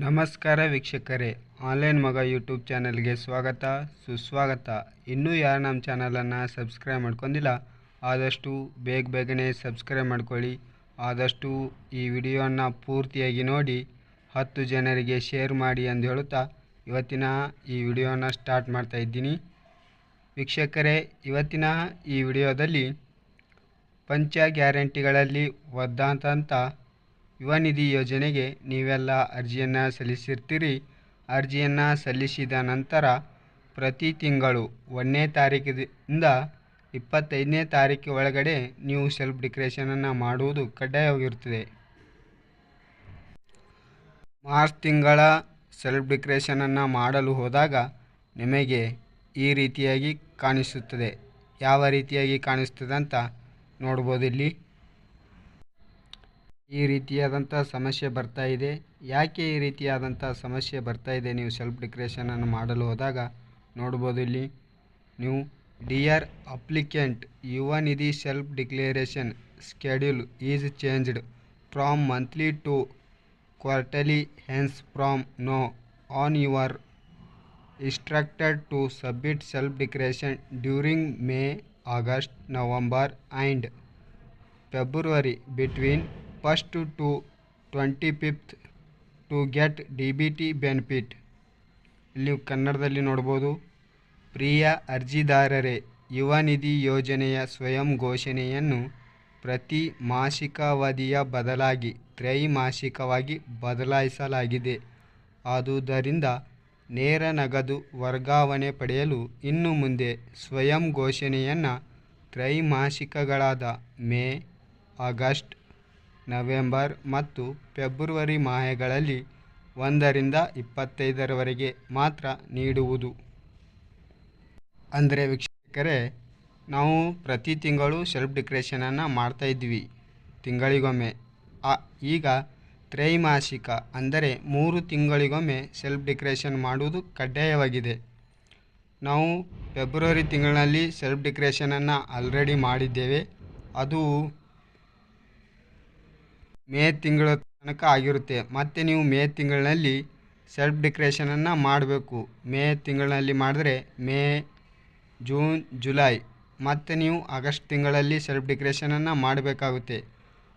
ನಮಸ್ಕಾರ ವೀಕ್ಷಕರೇ, ಆನ್ಲೈನ್ ಮಗ ಯೂಟ್ಯೂಬ್ ಚಾನಲ್ಗೆ ಸ್ವಾಗತ, ಸುಸ್ವಾಗತ. ಇನ್ನೂ ಯಾರು ನಮ್ಮ ಚಾನಲನ್ನು ಸಬ್ಸ್ಕ್ರೈಬ್ ಮಾಡ್ಕೊಂಡಿಲ್ಲ, ಆದಷ್ಟು ಬೇಗ ಬೇಗನೆ ಸಬ್ಸ್ಕ್ರೈಬ್ ಮಾಡ್ಕೊಳ್ಳಿ. ಆದಷ್ಟು ಈ ವಿಡಿಯೋನ ಪೂರ್ತಿಯಾಗಿ ನೋಡಿ, ಹತ್ತು ಜನರಿಗೆ ಶೇರ್ ಮಾಡಿ ಎಂದು ಹೇಳುತ್ತಾ ಇವತ್ತಿನ ಈ ವಿಡಿಯೋನ ಸ್ಟಾರ್ಟ್ ಮಾಡ್ತಾ ಇದ್ದೀನಿ. ವೀಕ್ಷಕರೇ, ಇವತ್ತಿನ ಈ ವಿಡಿಯೋದಲ್ಲಿ ಪಂಚ ಗ್ಯಾರಂಟಿಗಳಲ್ಲಿ ಒದ್ದಾಂತ ಯುವ ನಿಧಿ ಯೋಜನೆಗೆ ನೀವೆಲ್ಲ ಅರ್ಜಿಯನ್ನು ಸಲ್ಲಿಸಿರ್ತೀರಿ. ಅರ್ಜಿಯನ್ನು ಸಲ್ಲಿಸಿದ ನಂತರ ಪ್ರತಿ ತಿಂಗಳು ಒಂದನೇ ತಾರೀಕಿಂದ ಇಪ್ಪತ್ತೈದನೇ ತಾರೀಕು ಒಳಗಡೆ ನೀವು ಸೆಲ್ಫ್ ಡಿಕ್ರೇಷನನ್ನು ಮಾಡುವುದು ಕಡ್ಡಾಯವಾಗಿರುತ್ತದೆ. ಮಾರ್ಚ್ ತಿಂಗಳ ಸೆಲ್ಫ್ ಡಿಕ್ರೇಷನನ್ನು ಮಾಡಲು ಹೋದಾಗ ನಿಮಗೆ ಈ ರೀತಿಯಾಗಿ ಕಾಣಿಸುತ್ತದೆ. ಯಾವ ರೀತಿಯಾಗಿ ಕಾಣಿಸ್ತದೆ ಅಂತ ನೋಡ್ಬೋದು ಇಲ್ಲಿ ಈ ರೀತಿಯಾದಂಥ ಸಮಸ್ಯೆ ಬರ್ತಾ ಇದೆ. ಯಾಕೆ ಈ ರೀತಿಯಾದಂಥ ಸಮಸ್ಯೆ ಬರ್ತಾ ಇದೆ? ನೀವು ಸೆಲ್ಫ್ ಡಿಕ್ರೇಷನನ್ನು ಮಾಡಲು ಹೋದಾಗ ನೋಡ್ಬೋದು ಇಲ್ಲಿ. ನೀವು dear applicant Yuva Nidhi self declaration schedule is changed from monthly to quarterly hence from now on your self declaration during May August November and February November and February between 1st to 25th to get DBT benefit. ಇಲ್ಲಿ ಕನ್ನಡದಲ್ಲಿ ನೋಡ್ಬೋದು ಪ್ರಿಯ ಅರ್ಜಿದಾರರೇ, ಯುವ ನಿಧಿ ಯೋಜನೆಯ ಸ್ವಯಂ ಘೋಷಣೆಯನ್ನು ಪ್ರತಿ ಮಾಸಿಕಾವಧಿಯ ಬದಲಾಗಿ, ತ್ರೈಮಾಸಿಕವಾಗಿ ಬದಲಾಯಿಸಲಾಗಿದೆ ಆದುದರಿಂದ ನೇರ ನಗದು ವರ್ಗಾವಣೆ ಪಡೆಯಲು ಇನ್ನು ಮುಂದೆ ಸ್ವಯಂ ಘೋಷಣೆಯನ್ನು ತ್ರೈಮಾಸಿಕಗಳಾದ ಮೇ, ಆಗಸ್ಟ್ ನವೆಂಬರ್ ಮತ್ತು ಫೆಬ್ರವರಿ ಮಾಹೆಗಳಲ್ಲಿ ಒಂದರಿಂದ ಇಪ್ಪತ್ತೈದರವರೆಗೆ ಮಾತ್ರ ನೀಡುವುದು. ಅಂದರೆ ವೀಕ್ಷಕರೇ, ನಾವು ಪ್ರತಿ ತಿಂಗಳು ಸೆಲ್ಫ್ ಡಿಕ್ರೇಷನನ್ನು ಮಾಡ್ತಾಯಿದ್ವಿ ತಿಂಗಳಿಗೊಮ್ಮೆ. ಈಗ ತ್ರೈಮಾಸಿಕ, ಅಂದರೆ ಮೂರು ತಿಂಗಳಿಗೊಮ್ಮೆ ಸೆಲ್ಫ್ ಡಿಕ್ರೇಷನ್ ಮಾಡುವುದು ಕಡ್ಡಾಯವಾಗಿದೆ. ನಾವು ಫೆಬ್ರವರಿ ತಿಂಗಳಿನಲ್ಲಿ ಸೆಲ್ಫ್ ಡಿಕ್ರೇಷನನ್ನು ಆಲ್ರೆಡಿ ಮಾಡಿದ್ದೇವೆ. ಅದು ಮೇ ತಿಂಗಳ ತನಕ ಆಗಿರುತ್ತೆ. ಮತ್ತು ನೀವು ಮೇ ತಿಂಗಳಿನಲ್ಲಿ ಸೆಲ್ಫ್ ಡಿಕ್ರೇಷನನ್ನು ಮಾಡಬೇಕು. ಮೇ ತಿಂಗಳಿನಲ್ಲಿ ಮಾಡಿದ್ರೆ ಮೇ, ಜೂನ್, ಜುಲೈ. ಮತ್ತು ನೀವು ಆಗಸ್ಟ್ ತಿಂಗಳಲ್ಲಿ ಸೆಲ್ಫ್ ಡಿಕ್ರೇಷನನ್ನು ಮಾಡಬೇಕಾಗುತ್ತೆ.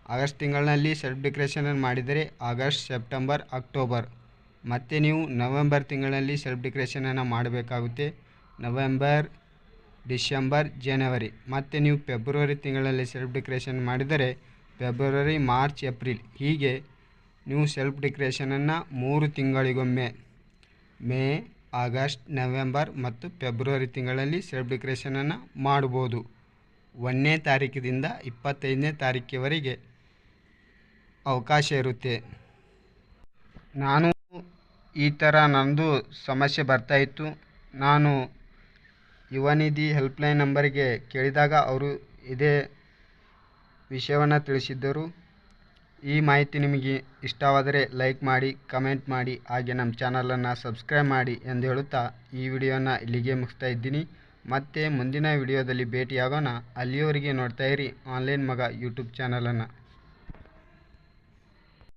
ಆಗಸ್ಟ್ ತಿಂಗಳಿನಲ್ಲಿ ಸೆಲ್ಫ್ ಡಿಕ್ರೇಷನನ್ನು ಮಾಡಿದರೆ ಆಗಸ್ಟ್, ಸೆಪ್ಟೆಂಬರ್, ಅಕ್ಟೋಬರ್. ಮತ್ತು ನೀವು ನವೆಂಬರ್ ತಿಂಗಳಲ್ಲಿ ಸೆಲ್ಫ್ ಡಿಕ್ರೇಷನನ್ನು ಮಾಡಬೇಕಾಗುತ್ತೆ. ನವೆಂಬರ್, ಡಿಸೆಂಬರ್, ಜನವರಿ. ಮತ್ತು ನೀವು ಫೆಬ್ರವರಿ ತಿಂಗಳಲ್ಲಿ ಸೆಲ್ಫ್ ಡಿಕ್ರೇಷನ್ ಮಾಡಿದರೆ ಫೆಬ್ರವರಿ, ಮಾರ್ಚ್, ಏಪ್ರಿಲ್. ಹೀಗೆ ನೀವು ಸೆಲ್ಫ್ ಡಿಕ್ರೇಷನನ್ನು ಮೂರು ತಿಂಗಳಿಗೊಮ್ಮೆ, ಮೇ, ಆಗಸ್ಟ್, ನವೆಂಬರ್ ಮತ್ತು ಫೆಬ್ರವರಿ ತಿಂಗಳಲ್ಲಿ ಸೆಲ್ಫ್ ಡಿಕ್ರೇಷನನ್ನು ಮಾಡ್ಬೋದು. ಒಂದನೇ ತಾರೀಕಿನಿಂದ ಇಪ್ಪತ್ತೈದನೇ ತಾರೀಕಿವರೆಗೆ ಅವಕಾಶ ಇರುತ್ತೆ. ನಾನು ಈ ಥರ ನನ್ನದು ಸಮಸ್ಯೆ ಬರ್ತಾಯಿತ್ತು ನಾನು ಯುವನಿಧಿ ಹೆಲ್ಪ್ಲೈನ್ ನಂಬರಿಗೆ ಕೇಳಿದಾಗ ಅವರು ಇದೇ ವಿಷಯವನ್ನು ತಿಳಿಸಿದ್ದರು. ಈ ಮಾಹಿತಿ ನಿಮಗೆ ಇಷ್ಟವಾದರೆ ಲೈಕ್ ಮಾಡಿ, ಕಮೆಂಟ್ ಮಾಡಿ, ಹಾಗೆ ನಮ್ಮ ಚಾನಲನ್ನು ಸಬ್ಸ್ಕ್ರೈಬ್ ಮಾಡಿ ಎಂದು ಹೇಳುತ್ತಾ ಈ ವಿಡಿಯೋನ ಇಲ್ಲಿಗೆ ಮುಗಿಸ್ತಾ ಇದ್ದೀನಿ. ಮತ್ತೆ ಮುಂದಿನ ವಿಡಿಯೋದಲ್ಲಿ ಭೇಟಿಯಾಗೋಣ. ಅಲ್ಲಿಯವರೆಗೆ ನೋಡ್ತಾ ಇರಿ ಆನ್ಲೈನ್ ಮಗ ಯೂಟ್ಯೂಬ್ ಚಾನಲನ್ನು.